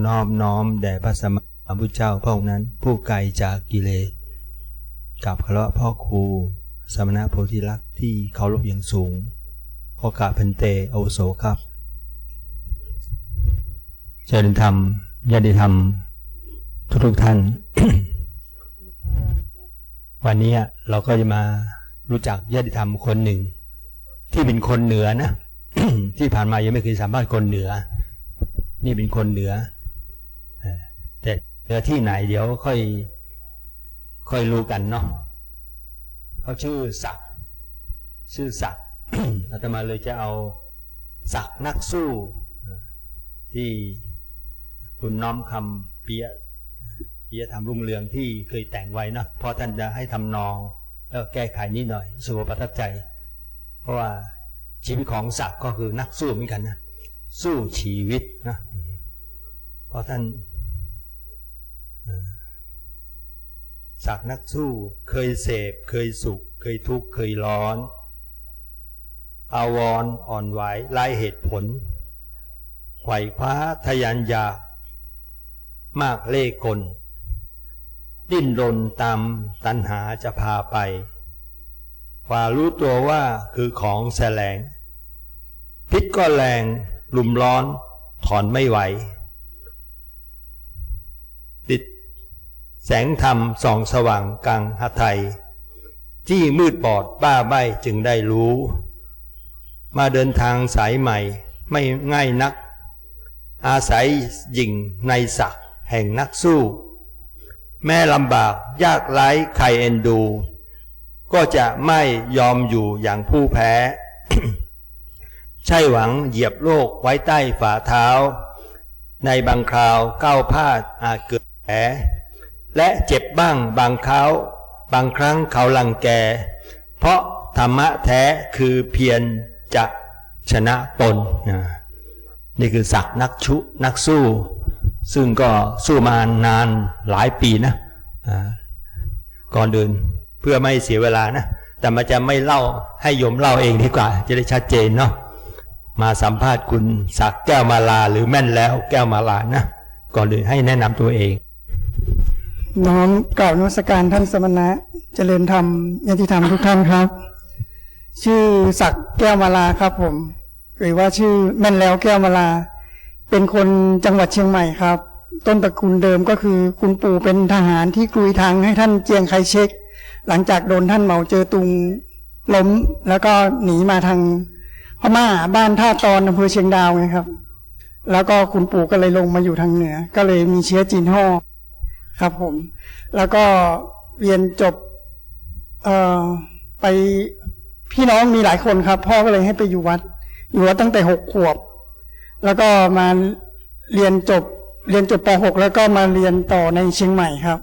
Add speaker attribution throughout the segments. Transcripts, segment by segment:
Speaker 1: อนอบน้อมแด่พระสมมาพุทธเจ้าพระองค์นั้น ผู้ไกลจากกิเลสกับคารวะพ่อครู สมณะโพธิลักษ์ที่เคารพอย่างสูงโอกาสพันเตอโสครับ เจริญธรรมญาติธรรม ทุกทุกท่าน วันนี้เราก็จะมารู้จักญาติธรรมคนหนึ่ง ที่เป็นคนเหนือนะ ที่ผ่านมายังไม่เคยสัมภาษณ์คนเหนือ นี่เป็นคนเหนือ แต่เหนือที่ไหนเดี๋ยวค่อย ค่อยรู้กันเนาะเขาชื่อศักดิ์ชื่อศักดิ์อาตมาเลยจะเอาศักดินักสู้ ที่คุณน้อมคำเปียเปียธรรมรุ่งเรืองที่เคยแต่งไว้นะพราะท่านจะให้ทำนอง แล้วแก้ไขนิดหน่อยสุขประทับใจ เพราะว่าชีวิตของศักดิ์ก็คือนักสู้เหมือนกันนะสู้ชีวิตนะเพราะท่าน เอ่อศักนักสู้เคยเสพ เคยสุข เคยทุกข์ เคยร้อน อาวรอ่อนไหวไร้เหตุผลไขว่คว้าทะยานยา มากเล่กล ดิ้นรนตามตัณหาจะพาไปกว่ารู้ตัวว่าคือของแสลง พิษก็แรงลุมร้อน ถอนไม่ไหว แสงธรรมส่องสว่างกลางหไทยที่มืดบอดบ้าใบจึงได้รู้ มาเดินทางสายใหม่ไม่ง่ายนัก อาศัยยิงในศักแห่งนักสู้ แม่ลำบากยากไร้ใครเอ็นดู ก็จะไม่ยอมอยู่อย่างผู้แพ้ ใช่หวังเหยียบโลกไว้ใต้ฝ่าเท้า ในบางคราวก้าวพลาดอาจเกิดแผล และเจ็บบ้างบางคราวบางครั้งเขาลังแก เพราะธรรมะแท้คือเพียรจะชนะตนนะนี่คือศักนักชุนักสู้ ซึ่งก็สู้มานานหลายปีนะก่อนเดินเพื่อไม่เสียเวลานะ แต่มันจะไม่เล่าให้โยมเล่าเองดีกว่า จะได้ชัดเจนเนาะมาสัมภาษณ์คุณศักแก้วมาลาหรือแม่นแล้วแก้วมาลานะ ก่อนอื่นให้แนะนำตัวเอง
Speaker 2: น้อมกล่าวนมัสการท่านสมณะเจริญธรรมยติธรรมทุกท่านครับ ชื่อศักดิ์แก้วมาลาครับผม หรือว่าชื่อแม่นแล้วแก้วมาลา เป็นคนจังหวัดเชียงใหม่ครับ ต้นตระกูลเดิมก็คือคุณปู่เป็นทหารที่กลุยทางให้ท่านเจียงไคเชกหลังจากโดนท่านเหมาเจอตุงล้ม แล้วก็หนีมาทางพม่าบ้านท่าตอนอำเภอเชียงดาวไงครับ แล้วก็คุณปู่ก็เลยลงมาอยู่ทางเหนือ ก็เลยมีเชื้อจีนห่อ ครับผม แล้วก็เรียนจบเอ่อไปพี่น้องมีหลายคนครับ พ่อก็เลยให้ไปอยู่วัด อยู่วัดตั้งแต่หกขวบ แล้วก็มาเรียนจบ เรียนจบป .6 แล้วก็มาเรียนต่อในเชียงใหม่ครับ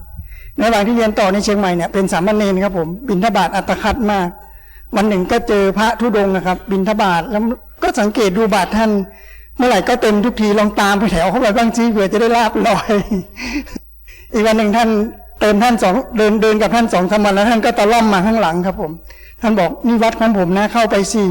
Speaker 2: ในระหว่างที่เรียนต่อในเชียงใหม่เนี่ยเป็นสามเณรครับผมบินทบาทอัตคัดมาก วันหนึ่งก็เจอพระธุดงค์นะครับ บินทบาทแล้วก็สังเกตดูบาทท่าน เมื่อไหร่ก็เต็มทุกทีลองตามไปแถวเข้าไปบ้างซิเผื่อจะได้ลาบลอย อีกวันหนึ่งท่านเติมท่านสองเดินเดินกับท่านสองสามวันแล้วท่านก็ตะล่อมมาข้างหลังครับผม ท่านบอกนี่วัดของผมนะเข้าไปสิ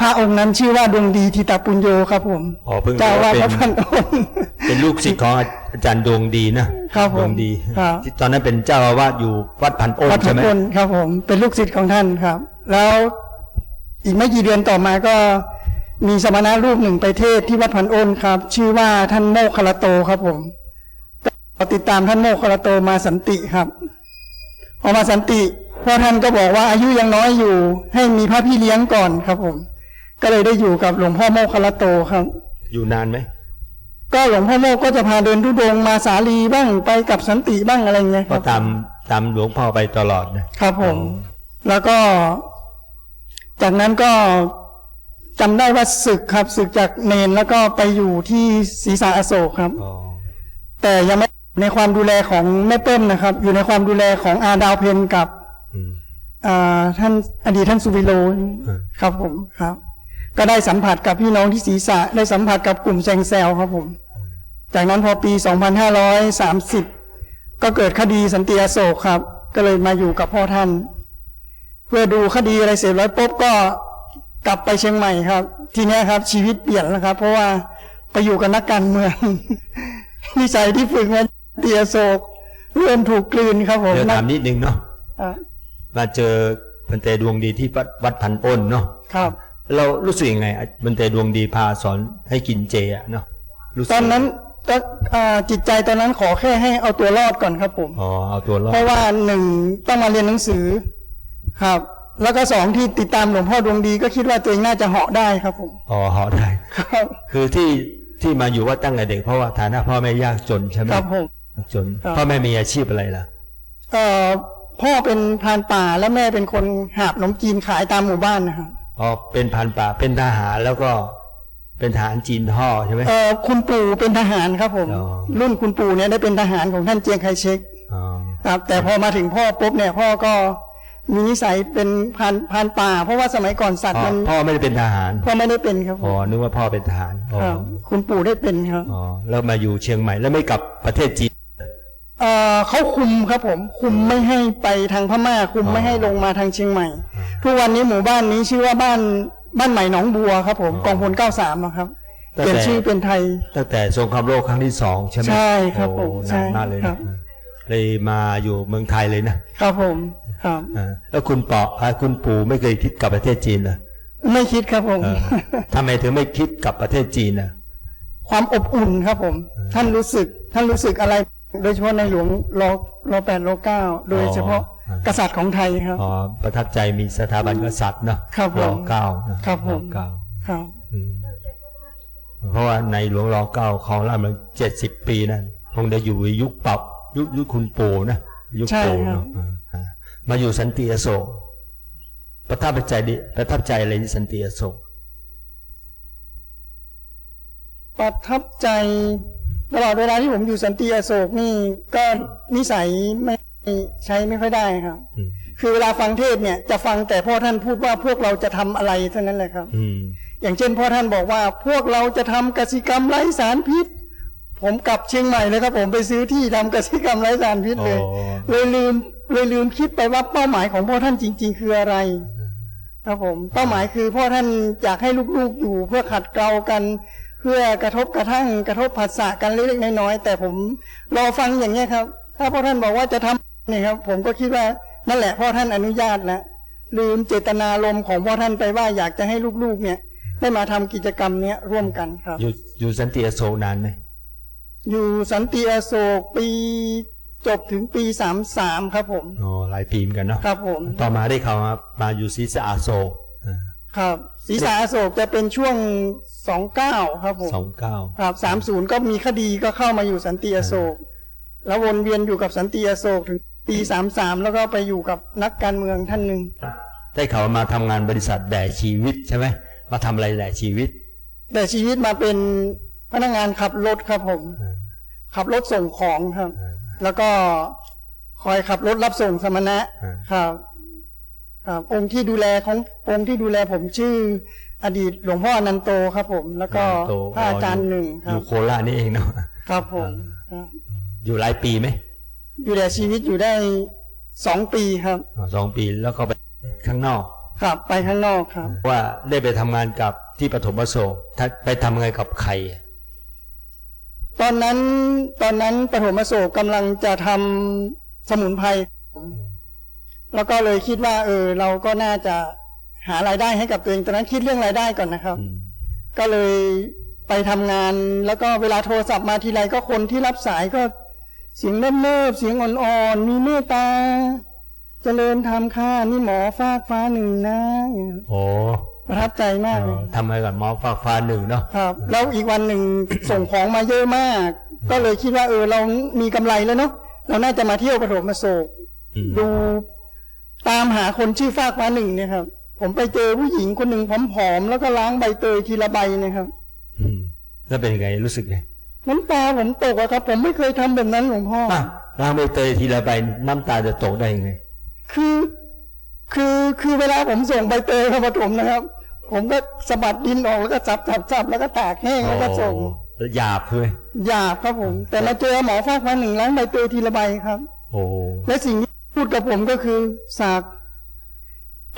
Speaker 2: พระองค์นั้นชื่อว่าดวงดีทิตาปุญโยครับผม
Speaker 1: อ๋อเพิ่งรู้
Speaker 2: เจ้าว่า
Speaker 1: ว่า
Speaker 2: พ
Speaker 1: เป็น
Speaker 2: ระพันองค์
Speaker 1: เป็นลูกศิษย์ของอาจารย์ดวงดีนะครับ
Speaker 2: ผม
Speaker 1: ดวงดี
Speaker 2: ครับ
Speaker 1: ที่ตอนนั้นเป็นเจ้าอาวาสอยู่วัดพันโอน
Speaker 2: วัด
Speaker 1: ใช่
Speaker 2: พัน
Speaker 1: ไหม
Speaker 2: อนครับผม เป็นลูกศิษย์ของท่านครับ แล้วอีกไม่กี่เดือนต่อมาก็มีสมณะรูปหนึ่งไปเทศน์ที่วัดพันโอนครับ ชื่อว่าท่านโมคคลโตครับผม ก็ติดตามท่านโมคคลโตมาสันติครับ พอมาสันติพ่อท่านก็บอกว่าอายุยังน้อยอยู่ ให้มีพระพี่เลี้ยงก่อนครับผม ก็เลยได้อยู่กับหลวงพ่อโมคคลโตครับ
Speaker 1: อยู่นานไหม
Speaker 2: ก็หลวงพ่อโมกก็จะพาเดินทุดงค์มาสาลีบ้างไปกับสันติบ้างอะไรเงี้ยค
Speaker 1: ก็
Speaker 2: รับ
Speaker 1: ตามตามหลวงพ่อไปตลอดนะครับ
Speaker 2: ผม แล้วก็ จากนั้นก็จำได้ว่าศึกครับศึกจากเนนแล้วก็ไปอยู่ที่ศรีสาอโศกครับ
Speaker 1: อ๋อ
Speaker 2: แต่ยังไม่ ในความดูแลของแม่เปิ้มนะครับ อยู่ในความดูแลของอาดาวเพนกับ
Speaker 1: อืม
Speaker 2: อ่าท่านอดีตท่านสุวิโล
Speaker 1: อืม
Speaker 2: ครับผมครับ ก็ได้สัมผัสกับพี่น้องที่ศรีษะ ได้สัมผัสกับกลุ่มแซงแซวครับผม จากนั้นพอปี 2530 ก็เกิดคดีสันติอโศกครับ ก็เลยมาอยู่กับพ่อท่าน เพื่อดูคดีอะไรเสร็จแล้วปุ๊บก็กลับไปเชียงใหม่ครับ ทีเนี้ยครับ ชีวิตเปลี่ยนแล้วครับ เพราะว่าไปอยู่กับนักการเมืองนิสัยที่ฝึกมา เตียโศกเริ่มถูกกลืนครับผม
Speaker 1: เดี๋ยวถามนิดนึงเนาะ
Speaker 2: อะ
Speaker 1: มาเจอบันเตดวงดีที่วัดวัดพันอ้นเนาะ
Speaker 2: ครับ
Speaker 1: เรารู้สึกยังไงอะบันเตดวงดีพาสอนให้กินเจอะเนาะรู้สึก
Speaker 2: ตอนนั้นก็อ่าจิตใจตอนนั้นขอแค่ให้เอาตัวรอดก่อนครับผม
Speaker 1: อ๋อเอาตัวรอด
Speaker 2: เพราะว่าหนึ่งต้องมาเรียนหนังสือครับ แล้วก็สองที่ติดตามหลวงพ่อดวงดีก็คิดว่าตัวเองน่าจะเหาะได้ครับผม
Speaker 1: อ๋อเหาะได้
Speaker 2: ครับ
Speaker 1: คือที่ที่มาอยู่วัดตั้งแต่เด็กเพราะว่าฐานะพ่อแม่ยากจนใช่ไหม
Speaker 2: ครับผม
Speaker 1: ยาก จน
Speaker 2: ครับ
Speaker 1: พ่อแม่มีอาชีพอะไรล่ะ
Speaker 2: เอ่อพ่อเป็นพรานป่าและแม่เป็นคนหาบขนมจีนขายตามหมู่บ้านนะครับ
Speaker 1: อ๋อเป็นพันป่าเป็นทหารแล้วก็เป็นทหารจีนท่อใช่ไหม
Speaker 2: เอ่อคุณปู่เป็นทหารครับผม
Speaker 1: อ๋อ
Speaker 2: รุ่นคุณปู่เนี่ยได้เป็นทหารของท่านเจียงไคเชก
Speaker 1: อ๋อ
Speaker 2: ครับ แต่พอมาถึงพ่อปุ๊บเนี่ยพ่อก็มีนิสัยเป็นพรานพรานป่า เพราะว่าสมัยก่อนสัตว์
Speaker 1: พ่อ
Speaker 2: มัน
Speaker 1: พ่อไม่ได้เป็นทหาร
Speaker 2: พ่อไม่ได้เป็นครับผ
Speaker 1: อ๋อ
Speaker 2: ม
Speaker 1: นึกว่าพ่อเป็นทหารอ๋อ
Speaker 2: ครับคุณปู่ได้เป็นครับ
Speaker 1: อ๋อแล้วมาอยู่เชียงใหม่แล้วไม่กลับประเทศจีน
Speaker 2: เอ่อเขาคุมครับผม คุมไม่ให้ไปทางพม่า คุม
Speaker 1: อ๋อ
Speaker 2: ไม่ให้ลงมาทางเชียงใหม่
Speaker 1: อ๋อ
Speaker 2: ทุกวันนี้หมู่บ้านนี้ชื่อว่าบ้านบ้านใหม่หนองบัวครับ ผม
Speaker 1: อ๋อ
Speaker 2: กองพลเก้าสามครับ
Speaker 1: ตั้ง
Speaker 2: เปลี่ยน
Speaker 1: แต่
Speaker 2: ชื่อเป็นไทย
Speaker 1: ตั้งแต่สงครามโลกครั้งที่สองใช่ไหม
Speaker 2: ใช่ครับ
Speaker 1: โอ้
Speaker 2: ผมใช่
Speaker 1: นานมากเลย
Speaker 2: ครั
Speaker 1: นะ
Speaker 2: บ
Speaker 1: เลยมาอยู่เมืองไทยเลยนะครับ
Speaker 2: ผมครับ
Speaker 1: อ่าแล้วคุณปออ่าคุณปู่ไม่เคยคิดกลับประเทศจีนเหรอ
Speaker 2: ไม่คิดครับผม
Speaker 1: เออทำไมถึงไม่คิดกลับประเทศจีนนะ
Speaker 2: ความอบอุ่นครับผม ท่านรู้สึกท่านรู้สึกอะไร โดยเฉพาะในหลวงรอรอแปดรอเก้าโดยเฉพาะกษัตริย์ของไทยครับ
Speaker 1: อ๋อประทับใจมีสถาบันกษัตริย์เนาะ
Speaker 2: ครับผม
Speaker 1: รอเก้านะครับ
Speaker 2: ผม
Speaker 1: รอเก้า
Speaker 2: ครับ
Speaker 1: อืมเพราะว่าในหลวงรอเก้าเขาล่ามันเจ็ดสิบปีนั่นคงจะอยู่ในยุคปรับยุคยุคคุณปู่นะยุค
Speaker 2: ใช่
Speaker 1: ปู่
Speaker 2: ครับ
Speaker 1: เนาะอ่าอ่ามาอยู่สันติอโศกประทับใจดิประทับใจอะไรที่สันติอโศก
Speaker 2: ประทับใจ ตลอดเวลาที่ผมอยู่สันติอโศกนี่ก็นิสัยไม่ใช้ไม่ค่อยได้ครับ
Speaker 1: อืม
Speaker 2: คือเวลาฟังเทศน์เนี่ยจะฟังแต่พ่อท่านพูดว่าพวกเราจะทำอะไรเท่านั้นแหละครับ
Speaker 1: อืม
Speaker 2: อย่างเช่นพ่อท่านบอกว่าพวกเราจะทำกสิกรรมไร้สารพิษ ผมกลับเชียงใหม่เลยครับ ผมไปซื้อที่ทำกสิกรรมไร้สารพิษเลย
Speaker 1: อ๋อ
Speaker 2: เลยลืมเลยลืมคิดไปว่าเป้าหมายของพ่อท่านจริง ๆ คืออะไร ครับผม เป้าหมายคือพ่อท่านอยากให้ลูกๆอยู่เพื่อขัดเกลากัน เพื่อกระทบกระทั่งกระทบผัสสะกันเล็กๆน้อยๆแต่ผมรอฟังอย่างนี้ยครับ ถ้าพ่อท่านบอกว่าจะทำเนี่ยครับ ผมก็คิดว่านั่นแหละพ่อท่านอนุญาตแล้วลืมเจตนารมณ์ของพ่อท่านไปว่าอยากจะให้ลูกๆเนี่ย ได้มาทำกิจกรรมเนี้ยร่วมกันครับ
Speaker 1: อยู่อยู่สันติอโศกนานไหม
Speaker 2: อยู่สันติอโศกปีจบถึงปีสามสามครับผม
Speaker 1: อ๋อหลายปีเหมือนกันเนาะ
Speaker 2: ครับผม
Speaker 1: ต่อมาได้เขามามาอยู่ศรีสะอาโศก
Speaker 2: ครับศรีสาอโศกจะเป็นช่วงสองเก้าครับผม
Speaker 1: สองเก้า
Speaker 2: ครับสามศูนย์ก็มีคดีก็เข้ามาอยู่สันติอโศก แล้ววนเวียนอยู่กับสันติอโศกถึงปีสามสามแล้วก็ไปอยู่กับนักการเมืองท่านหนึ่ง
Speaker 1: ได้เขามาทำงานบริษัทแด่ชีวิตใช่ไหมมาทำอะไรแด่ชีวิต
Speaker 2: แต่ชีวิตมาเป็นพนักงานขับรถครับผม ขับรถส่งของครับ แล้วก็คอยขับรถรับส่งสมณะ
Speaker 1: อ่า
Speaker 2: ครับครับ องค์ที่ดูแลขององค์ที่ดูแลผมชื่อ อดีตหลวงพ่ออนันโตครับผม แล้วก็
Speaker 1: โต
Speaker 2: พระอาจารย์หนึ่งค
Speaker 1: อ
Speaker 2: รับ
Speaker 1: ยู่โคราชนี่เองเนาะ
Speaker 2: ครับผมครับ
Speaker 1: อยู่หลายปีไหม
Speaker 2: อยู่แต่ชีวิตอยู่ได้สองปีครับ
Speaker 1: อ๋อสองปีแล้วก็ไปข้างนอก
Speaker 2: ครับไปข้างนอกครับ
Speaker 1: ว่าได้ไปทำงานกับที่ปฐมโศกถ้าไปทำงานกับใคร
Speaker 2: ตอนนั้นตอนนั้นปฐมโศกกำลังจะทำสมุนไพร แล้วก็เลยคิดว่า เออ เราก็น่าจะหารายได้ให้กับตัวเองตอนนั้นคิดเรื่องรายได้ก่อนนะครับ
Speaker 1: อืม
Speaker 2: ก็เลยไปทำงาน แล้วก็เวลาโทรศัพท์มาทีไรก็คนที่รับสายก็เสียงเนิบๆเสียงอ่อนๆมีเมตตาเจริญธรรมค่ะนี่หมอฟากฟ้าหนึ่งนะ
Speaker 1: โอ้
Speaker 2: ประทับใจมากเลย
Speaker 1: ทำงานกับหมอฝากฟ้าหนึ่งเนาะ
Speaker 2: ครับ แล้วอีกวันหนึ่งส่งของมาเยอะมาก ก็เลยคิดว่าเออเรามีกำไรแล้วเนาะเราน่าจะมาเที่ยวปฐมโศก
Speaker 1: อืม
Speaker 2: ดู ตามหาคนชื่อฟากฟ้าหนึ่งเนี่ยครับ ผมไปเจอผู้หญิงคนหนึ่งผอมๆแล้วก็ล้างใบเตยทีละใบเนะครับ
Speaker 1: อืมแล้วเป็นยังไงรู้สึกไง
Speaker 2: น้ำตาผมตกอะครับ ผมไม่เคยทำแบบนั้นหลวงพ่ออ
Speaker 1: อะล้างใบเตยทีละใบน้ำตาจะตกได้ยังไง
Speaker 2: คือ คือคือเวลาผมส่งใบเตยเข้าปฐมนะครับ ผมก็สะบัดดินออกแล้วก็จับจับจับแล้วก็ตากแห้งแล้วก็ส่ง
Speaker 1: อ๋อหยาบเลย
Speaker 2: หยาบครับผม แต่มาเจอหมอฟากฟ้าหนึ่งล้างใบเตยทีละใบครับ
Speaker 1: โอ้
Speaker 2: และสิ่งที่ พูดกับผมก็คือสาก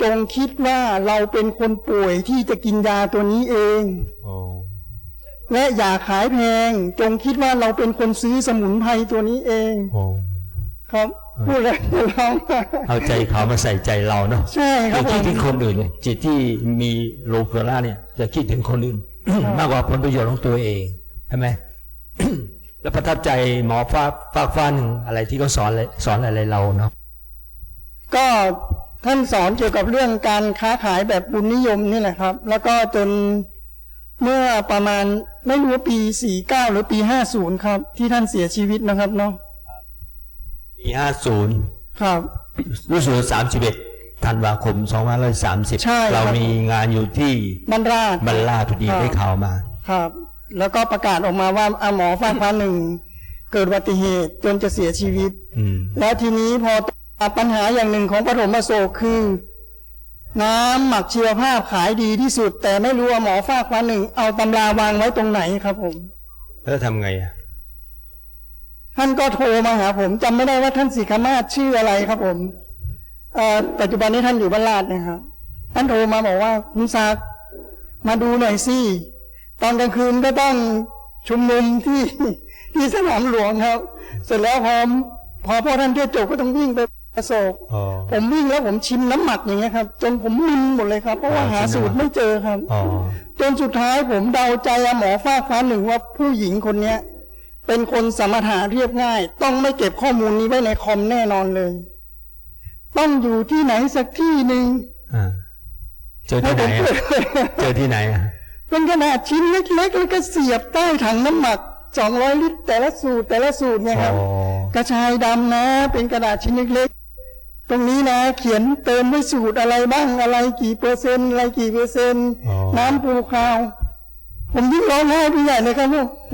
Speaker 2: จงคิดว่าเราเป็นคนป่วยที่จะกินยาตัวนี้เอง
Speaker 1: โอ้
Speaker 2: และอย่าขายแพง จงคิดว่าเราเป็นคนซื้อสมุนไพรตัวนี้เอง
Speaker 1: โอ้
Speaker 2: ครับพูดแล้วจะร้องไห้
Speaker 1: เอาใจเขามาใส่ใจเราเนาะ
Speaker 2: ใช่ค
Speaker 1: อ
Speaker 2: รับ
Speaker 1: ย่า
Speaker 2: ผ
Speaker 1: คิด
Speaker 2: ม
Speaker 1: ถึงคนอื่นเนี่ยจิตที่มีโลภะละเนี่ย จะคิดถึงคนอื่น มากกว่าผลประโยชน์ของตัวเองใช่ไหมแล้วประทับใจหมอฟ้าฟ้าฟ้าหนึ่งอะไรที่เขาสอนเลยสอนอะไรเราเนาะ
Speaker 2: ก็ท่านสอนเกี่ยวกับเรื่องการค้าขายแบบบุญนิยมนี่แหละครับ แล้วก็จนเมื่อประมาณไม่รู้ว่าปี49หรือปี50ครับ ที่ท่านเสียชีวิตนะครับเนาะ
Speaker 1: ปีห้าศูนย์
Speaker 2: ครับ
Speaker 1: รู้สึกสามสิบเอ็ดธันวาคมสองพันร้อยสามสิบ
Speaker 2: ใช่ครับ
Speaker 1: เรามีงานอยู่ที่
Speaker 2: บรรราช
Speaker 1: บรรลาดพอดี
Speaker 2: ครับ
Speaker 1: ได้ข่าวมา
Speaker 2: ครับ แล้วก็ประกาศออกมาว่าอาหมอฟ้าฟ้าหนึ่งเกิดอุบัติเหตุจนจะเสียชีวิต
Speaker 1: อืม
Speaker 2: แล้วทีนี้พอ ปัญหาอย่างหนึ่งของปฐมโศกคือ น้ำหมักชีวภาพขายดีที่สุด แต่ไม่รู้ว่าหมอฟ้าฟ้าหนึ่ง เอาตำราวางไว้ตรงไหนครับผม
Speaker 1: แล้วทำไงอะ
Speaker 2: ท่านก็โทรมาหาผมจำไม่ได้ว่าท่านสิกขมาศชื่ออะไรครับผมเอ่อปัจจุบันนี้ท่านอยู่บ้านลาดนะครับ ท่านโทรมาบอกว่าคุณศักดิ์มาดูหน่อยสิตอนกลางคืนก็ต้องชุมนุมที่ที่สนามหลวงครับ เสร็จแล้วพอพอพ่อท่านเทศจบก็ต้องวิ่งไป ประสบ
Speaker 1: อ๋อ
Speaker 2: ผมวิ่งแล้วผมชิมน้ำหมักอย่างเงี้ยครับ จนผมมึนหมดเลยครับ เพราะว่า
Speaker 1: อ๋อ
Speaker 2: หา
Speaker 1: ชิมน้ำหมัก
Speaker 2: สูตรไม่เจอครับ
Speaker 1: อ๋อ
Speaker 2: จนสุดท้ายผมเดาใจอะหมอฟ้าฟ้าหนึ่งว่าผู้หญิงคนเนี้ย เป็นคนสมถะเรียบง่าย ต้องไม่เก็บข้อมูลนี้ไว้ในคอมแน่นอนเลย ต้องอยู่ที่ไหนสักที่หนึ่ง
Speaker 1: อ่าเจอที่ไหน
Speaker 2: ให้ผม
Speaker 1: อะ
Speaker 2: เปิด
Speaker 1: เจอที่ไหนอะ
Speaker 2: เป็นขนาดชิ้นเล็กๆแล้วก็เสียบใต้ถังน้ำหมักสองร้อยลิตรแต่ละสูตรแต่ละสูตรเนี่ยครับ
Speaker 1: อ๋อ
Speaker 2: กระชายดำนะ เป็นกระดาษชิ้นเล็กๆต รงนี้นะ เขียนเติมด้วยสูตรอะไรบ้างอะไรกี่เปอร์เซ็นต์อะไรกี่เปอร์เซ็นต์
Speaker 1: อ๋อ
Speaker 2: น้ำปูคาว ผมยิ่งร้องไห้ไปใหญ่เลยครับว่าโห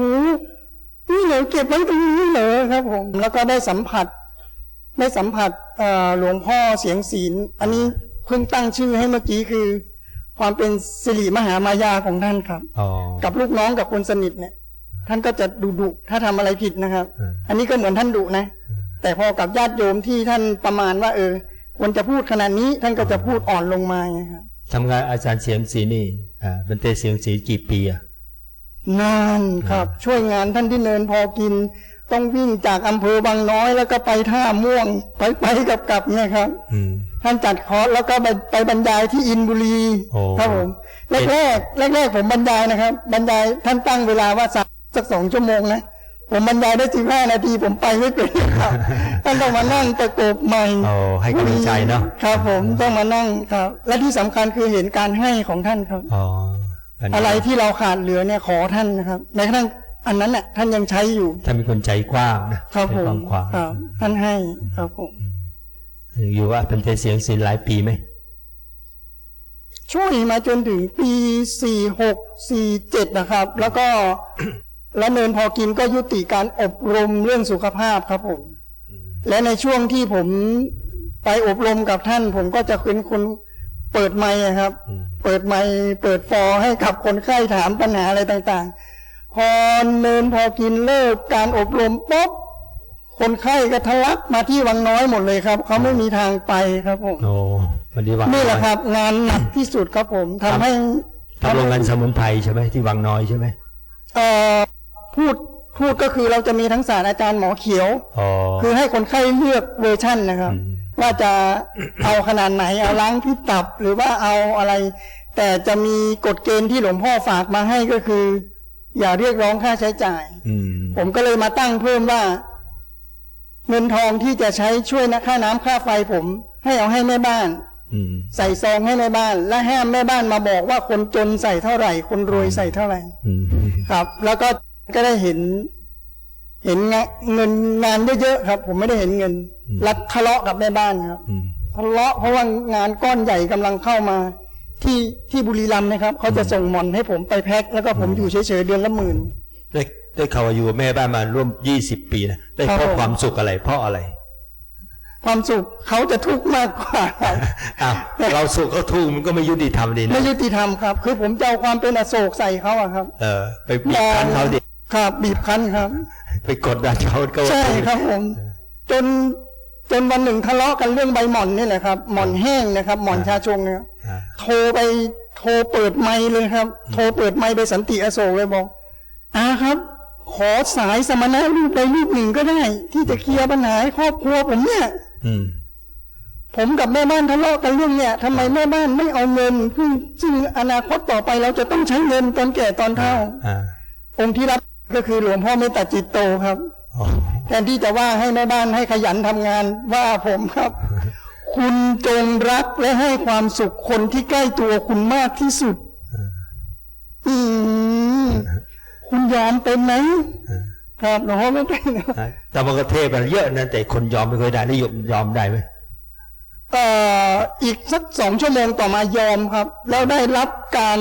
Speaker 2: นี่เหรอเก็บไว้ตรงนี้เหรอครับ ผม แล้วก็ได้สัมผัสได้สัมผัสเอ่อหลวงพ่อเสียงศีล อันนี้เพิ่งตั้งชื่อให้เมื่อกี้คือ ความเป็นสิริมหามายาของท่านครับ
Speaker 1: อ๋อ
Speaker 2: กับลูกน้องกับคนสนิทเนี่ย ท่านก็จะดุดุถ้าทำอะไรผิดนะครับ
Speaker 1: อืม
Speaker 2: อันนี้ก็เหมือนท่านดุนะ แต่พอกับญาติโยมที่ท่านประมาณว่า เออควรจะพูดขนาดนี้ท่านก็จะพูดอ่อนลงมาไงครับ
Speaker 1: ทำงานอาจารย์เสียงสีนี่อ่าเป็นเตเสียงสีกี่ปีอะ
Speaker 2: นานครับ ช่วยงานท่านที่เนินพอกิน ต้องวิ่งจากอำเภอบางน้อย แล้วก็ไปท่าม่วงไปไปกลับกลับเนี่ยครับ
Speaker 1: อืม
Speaker 2: ท่านจัดคอร์สแล้วก็ไปไปบรรยายที่อินบุรี
Speaker 1: โอ้
Speaker 2: ครับผมแรกแรกแรกแรกๆผมบรรยายนะครับ บรรยายท่านตั้งเวลาว่าสักสักสองชั่วโมงนะ ผมบรรยายได้สิบห้านาทีผมไปไม่เป็นครับท่านต้องมานั่งประกบใหม่
Speaker 1: โอ้ให้กำลังใจเนาะ
Speaker 2: ครับ ผมต้องมานั่งครับ และที่สำคัญคือเห็นการให้ของท่านครับ
Speaker 1: อ๋ออันนี้
Speaker 2: อะไรที่เราขาดเหลือเนี่ยขอท่านนะครับแม้กระทั่งอันนั้นน่ะท่านยังใช้อยู่
Speaker 1: ถ้ามีคนใจกว้างนะครับใจ
Speaker 2: ผ
Speaker 1: ก
Speaker 2: ม
Speaker 1: ว้างขวาง
Speaker 2: ครับท่านให้ครับผม
Speaker 1: อยู่ว่าเป็นเตเสียงสีหลายปีไหม
Speaker 2: ช่วยมาจนถึงปีสี่หกสี่เจ็ดนะครับ แล้วก็ แล้วเนินพอกินก็ยุติการอบรมเรื่องสุขภาพครับผม และในช่วงที่ผมไปอบรมกับท่าน ผมก็จะเป็นคนเปิดไมค์อะครับ
Speaker 1: อืม
Speaker 2: เปิดไมค์เปิดฟอร์ให้กับคนไข้ถามปัญหาอะไรต่างๆ พอเนินพอกินเลิกการอบรมปุ๊บคนไข้ก็ทะลักมาที่วังน้อยหมดเลยครับ เขาไม่มีทางไปครับผม
Speaker 1: โอ้วันนี้วัง
Speaker 2: นี่แหละ
Speaker 1: อย
Speaker 2: ครับ งานหนักที่สุดครับผมทำให้
Speaker 1: ทำโรงงานสมุนไพรใช่ไหมที่วังน้อยใช่ไหม
Speaker 2: เอ่อ พูดพูดก็คือเราจะมีทั้งศาสตราจารย์หมอเขียว
Speaker 1: อ๋อ
Speaker 2: คือให้คนไข้เลือกเวอร์ชั่นนะครับ
Speaker 1: อืม
Speaker 2: ว่าจะเอาขนาดไหนเอาล้างพิษตับหรือว่าเอาอะไร แต่จะมีกฎเกณฑ์ที่หลวงพ่อฝากมาให้ก็คือ อย่าเรียกร้องค่าใช้จ่าย
Speaker 1: อืม
Speaker 2: ผมก็เลยมาตั้งเพิ่มว่า เงินทองที่จะใช้ช่วยนะค่าน้ำค่าไฟผม ให้เอาให้แม่บ้าน
Speaker 1: อืม
Speaker 2: ใส่ซองให้แม่บ้าน และห้ามแม่บ้านมาบอกว่าคนจนใส่เท่าไหร่ คนรวยใส่เท่าไหร่
Speaker 1: อืม
Speaker 2: ครับ แล้วก็ ก็ได้เห็น เห็นงะเงินงานเยอะๆครับ ผมไม่ได้เห็นเงิน รัดทะเลาะกับแม่บ้านครับ
Speaker 1: อืม
Speaker 2: ทะเลาะเพราะว่างานก้อนใหญ่กำลังเข้ามา ที่ที่บุรีรัมย์นะครับเขาจะส่งหมอนให้ผมไปแพ็คแล้วก็ผมอยู่เฉยๆเดือนละหมื่น
Speaker 1: ได้ได้ข่าวว่าอยู่กับแม่บ้านมาร่วมยี่สิบปีนะได้
Speaker 2: ครับ
Speaker 1: เพราะ
Speaker 2: ผม
Speaker 1: ความสุขอะไรเพราะอะไร
Speaker 2: ความสุขเขาจะทุกข์มากกว่าครับ
Speaker 1: อ้าวเราสุขเขาทุกข์มันก็ไม่ยุติธรรมดีนะ
Speaker 2: ไม่ยุติธรรมครับ คือผมจะเอาความเป็นอโศกใส่เขาอะครับ
Speaker 1: เออ ไปบีบคั้นเขาดิ
Speaker 2: ครับบีบคั้นครับ
Speaker 1: ไปกดดันเขาก็
Speaker 2: ใช่ครับผม จนจนวันหนึ่งทะเลาะกันเรื่องใบหม่อนนี่แหละครับ หม่อนแห้งนะครับ หม่อนชาชงเนี่ย
Speaker 1: อ่า
Speaker 2: โทรไปโทรเปิดไมค์เลยครับ โทรเปิดไมค์ไปสันติอโศกเลยบอกอาครับ ขอสายสมณะรูปใดรูปหนึ่งก็ได้ ที่จะเคลียร์ปัญหาให้ครอบครัวผมเนี่ย
Speaker 1: อืม
Speaker 2: ผมกับแม่บ้านทะเลาะกันเรื่องเนี่ยทำไมแม่บ้านไม่เอาเงินซึ่งซึ่งอนาคตต่อไปเราจะต้องใช้เงินตอนแก่ตอนเฒ่า
Speaker 1: อ่า
Speaker 2: องค์ที่รับ ก็คือหลวงพ่อเมตตาจิตโตครับ
Speaker 1: อ๋อ
Speaker 2: แทนที่จะว่าให้แม่บ้านให้ขยันทำงานว่าผมครับ คุณจงรักและให้ความสุขคนที่ใกล้ตัวคุณมากที่สุด อืมคุณยอมเป็นไหมครับหลวงพ่อไม่เป็นนะ
Speaker 1: อะแต่มันก็เทไปเยอะนะแต่คนยอมไม่เคยได้นิยมยอมได้ไหม
Speaker 2: เอ่ออีกสักสองชั่วโมงต่อมายอมครับ แล้วได้รับการ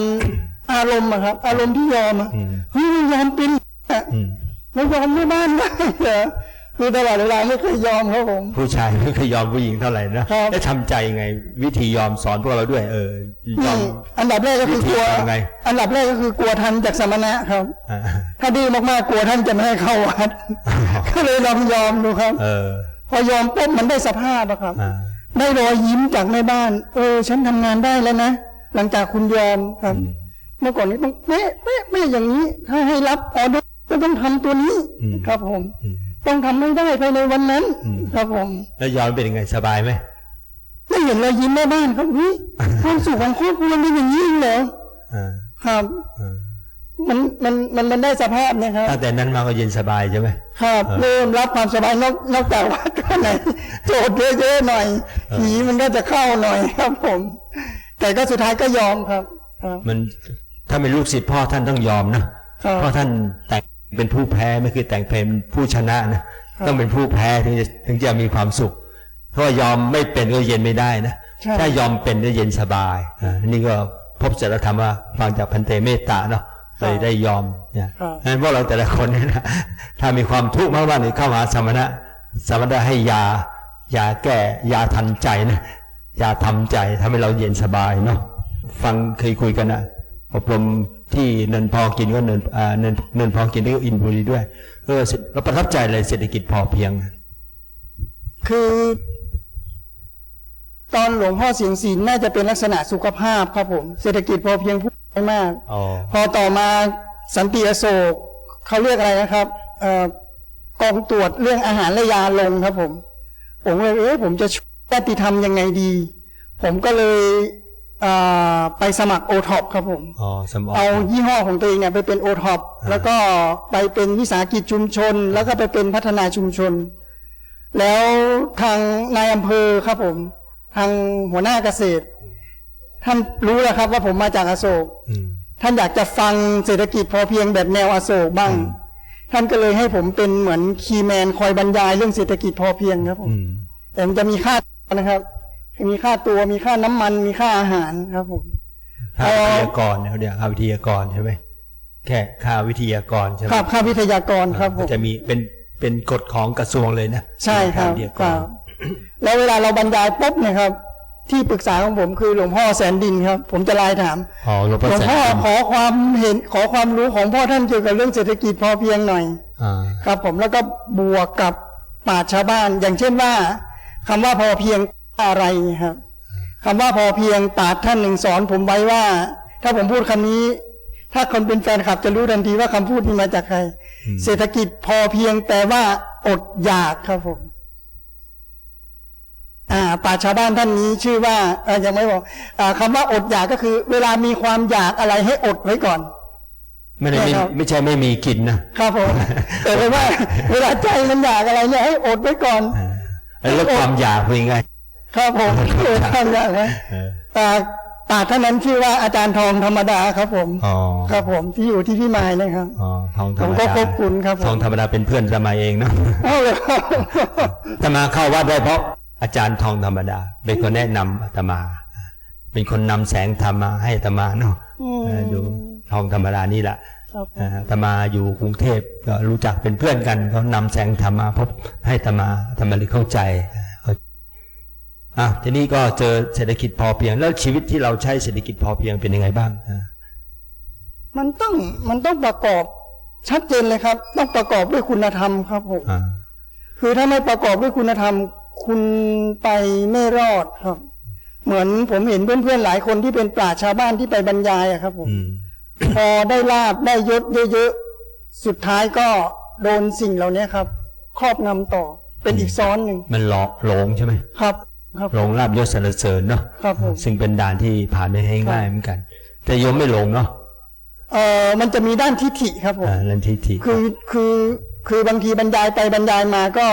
Speaker 2: อารมณ์อะครับ อารมณ์ที่ยอมอะ
Speaker 1: อืม
Speaker 2: เฮ้ยยอมเป็น อะ
Speaker 1: อืม
Speaker 2: แล้วยอมไม่บ้านได้เหรอคือตลอดเวลาไม่เคยยอมครับผม
Speaker 1: ผู้ชายไม่เคยยอมผู้หญิงเท่าไหร่นะครับแล้วทำใจไง วิธียอมสอนพวกเราด้วย เออยอ
Speaker 2: นี่
Speaker 1: ม
Speaker 2: อันดับแรกก็คือกลัว
Speaker 1: วิธีทำไง
Speaker 2: อันดับแรกก็คือกลัวท่านจากสมณะครับ
Speaker 1: อ่า
Speaker 2: ถ้าดื้อมากๆกลัวท่านจะไม่ให้เข้าวัดก็เลยลองยอมดูครับ
Speaker 1: เออ
Speaker 2: พอยอมปุ๊บมันได้สภาพอะครับ
Speaker 1: อ่า
Speaker 2: ได้รอยยิ้มจากแม่บ้าน เออ ฉันทำงานได้แล้วนะหลังจากคุณยอมครับ
Speaker 1: อืม
Speaker 2: เมื่อก่อนนี้ต้องเป๊ะเป๊ะเป๊ะอย่างนี้ ถ้าให้รับออเดอร์ ก็ต้องทำตัวนี้
Speaker 1: อืม
Speaker 2: ครับผม
Speaker 1: อืม
Speaker 2: ต้องทำให้ได้ภายในวันนั้น
Speaker 1: อืม
Speaker 2: ครับผม
Speaker 1: แล้วยอมเป็นยังไงสบายไหม
Speaker 2: ได้เห็นรอยยิ้มแม่บ้านครับเฮ้ยความสุขของครอบครัวเป็นอย่างนี้เหรอ
Speaker 1: อ่า
Speaker 2: ครับ
Speaker 1: อ่า
Speaker 2: มันมันมันมันได้สภาพเนะครับ
Speaker 1: ตั้งแต่นั้นมาก็เย็นสบายใช่ไหม
Speaker 2: ครับ
Speaker 1: เออ
Speaker 2: เริ่มรับความสบายนอกนอกจากว่าตัวไหนโจทย์เยอะๆหน่อย
Speaker 1: เออ
Speaker 2: ผีมันก็จะเข้าหน่อยครับ ผม แต่ก็สุดท้ายก็ยอมครับครับ
Speaker 1: มันถ้าเป็นลูกศิษย์พ่อท่านต้องยอมนะครับเพราะท่านแต่ง เป็นผู้แพ้ไม่คือแต่งเป็นผู้ชนะนะครับต้องเป็นผู้แพ้ถึงจะถึงจะมีความสุขเพราะว่ายอมไม่เป็นก็เย็นไม่ได้นะ
Speaker 2: ใช่
Speaker 1: ถ้ายอมเป็นก็เย็นสบายอ่านี่ก็พบจริยธรรมว่าฟังจากพันเตเมตตาเนาะเลยได้ยอมเนี่ย
Speaker 2: ครับ
Speaker 1: งั้นพวกเราแต่ละคนเนี่ยนะถ้ามีความทุกข์มากๆนี่เข้ามาสมณะสมณะให้ยายาแก้ยาทันใจนะยาทำใจทำให้เราเย็นสบายเนาะฟังเคยคุยกันนะอบรม ที่เนินพอกินก็เนินอ่าเนินเนินพอกินที่ก็อินบุรีด้วย เออเราประทับใจเลยเศรษฐกิจพอเพียง
Speaker 2: คือ ตอนหลวงพ่อเสียงศีลน่าจะเป็นลักษณะสุขภาพครับผม เศรษฐกิจพอเพียงพูดไม่มาก
Speaker 1: อ๋อ
Speaker 2: พอต่อมาสันติอโศกเขาเรียกอะไรนะครับเอ่อกองตรวจเรื่องอาหารและยาลงครับผม ผมเลยเอ๊ะผมจะช่วยญาติธรรมยังไงดี ผมก็เลยอ่า ไปสมัครโอท็อปครับผม
Speaker 1: อ๋อสมอง
Speaker 2: เอายี่ห้อของตัวเองเนี่ยไปเป็นโอท็อป
Speaker 1: อ่า
Speaker 2: แล้วก็ไปเป็นวิสาหกิจชุมชน แล้วก็ไปเป็นพัฒนาชุมชน แล้วทางนายอำเภอครับผม ทางหัวหน้าเกษตร ท่านรู้แล้วครับว่าผมมาจากอโศก
Speaker 1: อืม
Speaker 2: ท่านอยากจะฟังเศรษฐกิจพอเพียงแบบแนวอโศกบ้าง
Speaker 1: อืม
Speaker 2: ท่านก็เลยให้ผมเป็นเหมือนคีย์แมนคอยบรรยายเรื่องเศรษฐกิจพอเพียงครับผม
Speaker 1: อืม
Speaker 2: แต่มันจะมีค่านะครับ มีค่าตัวมีค่าน้ำมันมีค่าอาหารครับผม
Speaker 1: ค่าวิทยากรเนี่ยเขาเรียกค่าวิทยากรใช่ไหมแค่ค่าวิทยากรใช่ไหม
Speaker 2: ครับค่าวิทยากรครับผ
Speaker 1: ก็
Speaker 2: ม
Speaker 1: จะมีเป็นเป็นกฎของกระทรวงเลยนะ
Speaker 2: ใช่ครับา
Speaker 1: วิทยาก
Speaker 2: ค
Speaker 1: ร
Speaker 2: รับแล้วเวลาเราบรรยายปุ๊บเนี่ยครับ ที่ปรึกษาของผมคือหลวงพ่อแสนดินครับ ผมจะไลน์ถาม
Speaker 1: อ๋อหลวงพ่อ
Speaker 2: หลวง
Speaker 1: แสน
Speaker 2: พ่อ
Speaker 1: ดิน
Speaker 2: ขอความเห็นขอความรู้ของพ่อท่านเกี่ยวกับเรื่องเศรษฐกิจพอเพียงหน่อย
Speaker 1: อ่า
Speaker 2: ครับผมแล้วก็บวกกับปราชญ์ชาวบ้าน อย่างเช่นว่าคำว่าพอเพียง อะไรครับคำว่าพอเพียงปราชญ์ท่านหนึ่งสอนผมไว้ว่า ถ้าผมพูดคำนี้ ถ้าคนเป็นแฟนคลับจะรู้ทันทีว่าคำพูดนี้มาจากใคร
Speaker 1: อืม
Speaker 2: เศรษฐกิจพอเพียงแปลว่าอดอยากครับผมอ่าป่าชาวบ้านท่านนี้ชื่อว่าเอ่อยังไม่บอกอ่าคำว่าอดอยากก็คือ เวลามีความอยากอะไรให้อดไว้ก่อน
Speaker 1: ไม่ได้ไม่
Speaker 2: ใช่ครับ
Speaker 1: ไม่ใช่ไม่มีกินนะครับ
Speaker 2: ผมแต่เลยว่า เวลาใจมันอยากอะไรเนี่ยให้อดไว้ก่อน
Speaker 1: อ่าแล้วลดความอยากเป็นไง
Speaker 2: ครับผมเออความอยากนะ
Speaker 1: เออ
Speaker 2: อ่าป่าท่านนั้นชื่อว่าอาจารย์ทองธรรมดาครับผม
Speaker 1: อ๋อ
Speaker 2: ครับผมที่อยู่ที่พี่มายนะครับ
Speaker 1: อ๋อทองธร
Speaker 2: ผ
Speaker 1: ร
Speaker 2: ม
Speaker 1: ม
Speaker 2: ก็
Speaker 1: ดา
Speaker 2: ขอบคุณครับผม
Speaker 1: ทองธรรมดาเป็นเพื่อนสมัยเองเนาะ
Speaker 2: เอาเลยครับ
Speaker 1: อาตมาเข้าวัดได้เพราะอาจารย์ทองธรรมดา เป็นคนแนะนำอาตมา เป็นคนนำแสงธรรมมาให้อาตมาเนาะ
Speaker 2: อืม
Speaker 1: เอออยู่ทองธรรมดานี่แหละ
Speaker 2: ครับผม
Speaker 1: อ่าอาตมาอยู่กรุงเทพก็รู้จักเป็นเพื่อนกันเขานำแสงธรรมมาพบให้อาตมาอาตมาเลยเข้าใจเข้า อะทีนี้ก็เจอเศรษฐกิจพอเพียง แล้วชีวิตที่เราใช้เศรษฐกิจพอเพียงเป็นยังไงบ้างอ่า
Speaker 2: มันต้องมันต้องประกอบชัดเจนเลยครับ ต้องประกอบด้วยคุณธรรมครับผม
Speaker 1: อ่า
Speaker 2: คือถ้าไม่ประกอบด้วยคุณธรรม คุณไปไม่รอดครับ เหมือนผมเห็นเพื่อนๆหลายคนที่เป็นปราชญ์ชาวบ้านที่ไปบรรยายอะครับผม
Speaker 1: อืม
Speaker 2: พอได้ลาบได้ยศเยอะสุดท้ายก็โดนสิ่งเหล่านี้ครับ ครอบงำต่อเป็นอีกซ้อนหนึ่ง
Speaker 1: มันหลอกหลงใช่ไหม
Speaker 2: ครับครับ
Speaker 1: หลงลาบยศสรรเสริญเนาะ
Speaker 2: ครับผม
Speaker 1: ซึ่งเป็นด่านที่ผ่านไม่ให้ง่ายเหมือนกัน แต่โยมไม่หลงเนาะ
Speaker 2: เอ่อมันจะมีด้านทิฏฐิครับผม
Speaker 1: อ่าลันทิฏฐิ
Speaker 2: คือคือคือบางทีบรรยายไปบรรยายมาก็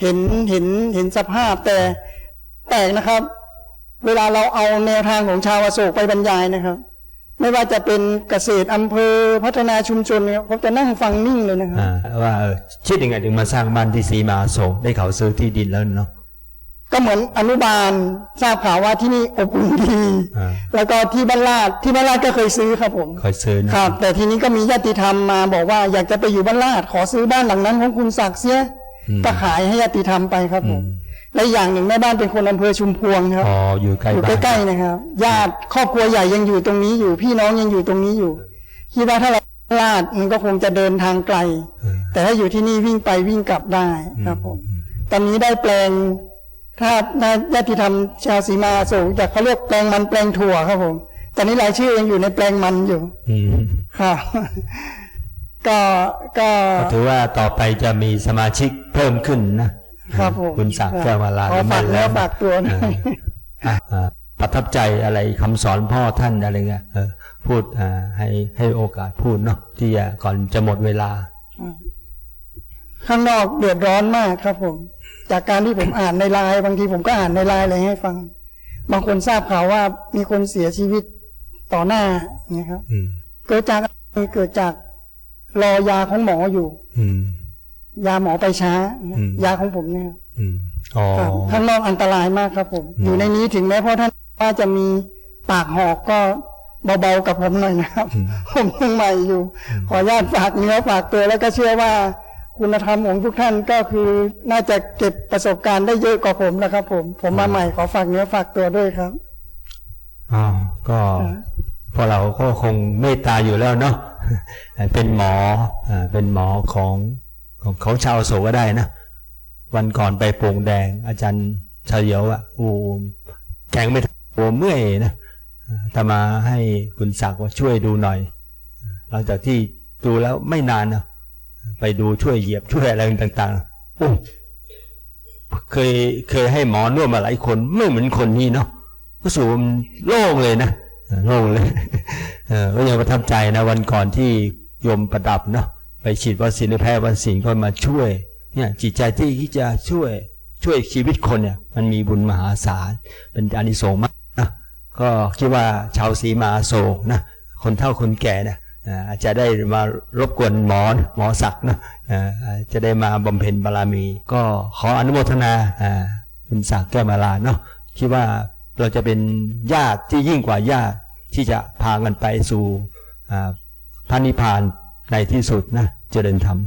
Speaker 2: เห็นเห็นเห็นสภาพแต่แปลกนะครับ เวลาเราเอาแนวทางของชาวอโศกไปบรรยายนะครับ ไม่ว่าจะเป็นเกษตรอำเภอพัฒนาชุมชนเนี่ยผมจะนั่งฟังนิ่งเลยนะครับ
Speaker 1: อ่าว่าเออคิดยังไงถึงมาสร้างบ้านที่สีมาโศกได้เขาซื้อที่ดินแล้วเนาะ
Speaker 2: ก็เหมือนอนุบาลทราบข่าวว่าที่นี่อบอุ่นดี
Speaker 1: อ่า
Speaker 2: แล้วก็ที่บ้านลาดที่บ้านลาดก็เคยซื้อครับผม
Speaker 1: คอยซื้อนะครับ
Speaker 2: แต่ทีนี้ก็มีญาติธรรมมาบอกว่าอยากจะไปอยู่บ้านลาดขอซื้อบ้านหลังนั้นของคุณศักดิ์เสียก็ขายให้ญาติธรรมไปครับผมและอย่างหนึ่งแม่บ้านเป็นคนอำเภอชุมพวงครับ
Speaker 1: อ๋ออยู่ใกล้
Speaker 2: อยู่
Speaker 1: บ้าน
Speaker 2: ใกล้ๆนะครับ ญาติครอบครัวใหญ่ยังอยู่ตรงนี้อยู่ พี่น้องยังอยู่ตรงนี้อยู่คิดว่าถ้าเราลาดมันก็คงจะเดินทางไกล
Speaker 1: เออ
Speaker 2: แต่ถ้าอยู่ที่นี่วิ่งไปวิ่งกลับได้ครับผมตอนนี้ได้แปลง ถ้าถ้าญาติธรรมชาวสีมาสูงจากเขาเรียกแปลงมันแปลงถั่วครับผมตอนนี้รายชื่อยังอยู่ในแปลงมันอยู่
Speaker 1: อืม
Speaker 2: ครับก็ก็
Speaker 1: ก็ถือว่าต่อไปจะมีสมาชิกเพิ่มขึ้นนะครับ
Speaker 2: ผม
Speaker 1: คุณศักดิ์แก้วมาลา
Speaker 2: ขอฝากเนื้อ
Speaker 1: แม่น
Speaker 2: ฝากตัวหน่อย
Speaker 1: อ่าอ่าประทับใจอะไรคำสอนพ่อท่านอะไรเงี้ยเออพูดอ่าให้ให้โอกาสพูดเนาะที่จะก่อนจะหมดเวลา
Speaker 2: ข้างนอกเดือดร้อนมากครับผม จากการที่ผมอ่านในไลน์บางทีผมก็อ่านในไลน์อะไรให้ฟัง บางคนทราบข่าวว่ามีคนเสียชีวิตต่อหน้าเนี่ยครับ
Speaker 1: อืม
Speaker 2: เกิดจากอะไรเกิดจากรอยาของหมออยู่
Speaker 1: อืม
Speaker 2: ยาหมอไปช้า
Speaker 1: อืม
Speaker 2: ยาของผมเนี่ยครับ
Speaker 1: อืมอ๋อ
Speaker 2: ครับข้างนอกอันตรายมากครับผม อยู่ในนี้ถึงแม้พ่อท่านว่าจะมีปากหอกก็เบาๆกับผมหน่อยนะครับ ผมยังใหม่อยู่ ขออนุญาตฝากเนื้อฝากตัวแล้วก็เชื่อว่า คุณธรรมของทุกท่านก็คือน่าจะเก็บประสบการณ์ได้เยอะกว่าผมนะครับ ผม ผมมาใหม่ขอฝากเนื้อฝากตัวด้วยครับ
Speaker 1: อ๋อก็พอเราก็คงเมตตาอยู่แล้วเนาะเป็นหมออ่าเป็นหมอของของของชาวโศกก็ได้นะวันก่อนไปโป่งแดง อาจารย์เฉลียวอะโอ้แข็งไม่ทันเมื่อยนะถ้ามาให้คุณศักดิ์ว่าช่วยดูหน่อย หลังจากที่ดูแล้วไม่นานนะ ไปดูช่วยเหยียบช่วยอะไรต่างๆโอ้เคยเคยให้หมอนวดมาหลายคนไม่เหมือนคนนี้เนาะก็สูมโล่งเลยนะโล่งเลยเออก็ยังประทับใจนะวันก่อนที่ยมประดับเนาะไปฉีดวัคซีนหรือแพทย์วัคซีนก็มาช่วยเนี่ยจิตใจที่ที่จะช่วยช่วยชีวิตคนเนี่ย มันมีบุญมหาศาลเป็นอานิสงส์มากนะก็คิดว่าชาวสีมาโศกนะคนเฒ่าคนแก่นะ อาจจะได้มารบกวนหมอหมอศักดิ์นะจะได้มาบำเพ็ญบารมี ก็ขออนุโมทนาคุณศักดิ์แก้วมาลาเนาะคิดว่าเราจะเป็นญาติที่ยิ่งกว่าญาติที่จะพากันไปสู่พระนิพพานในที่สุดนะเจริญธรรม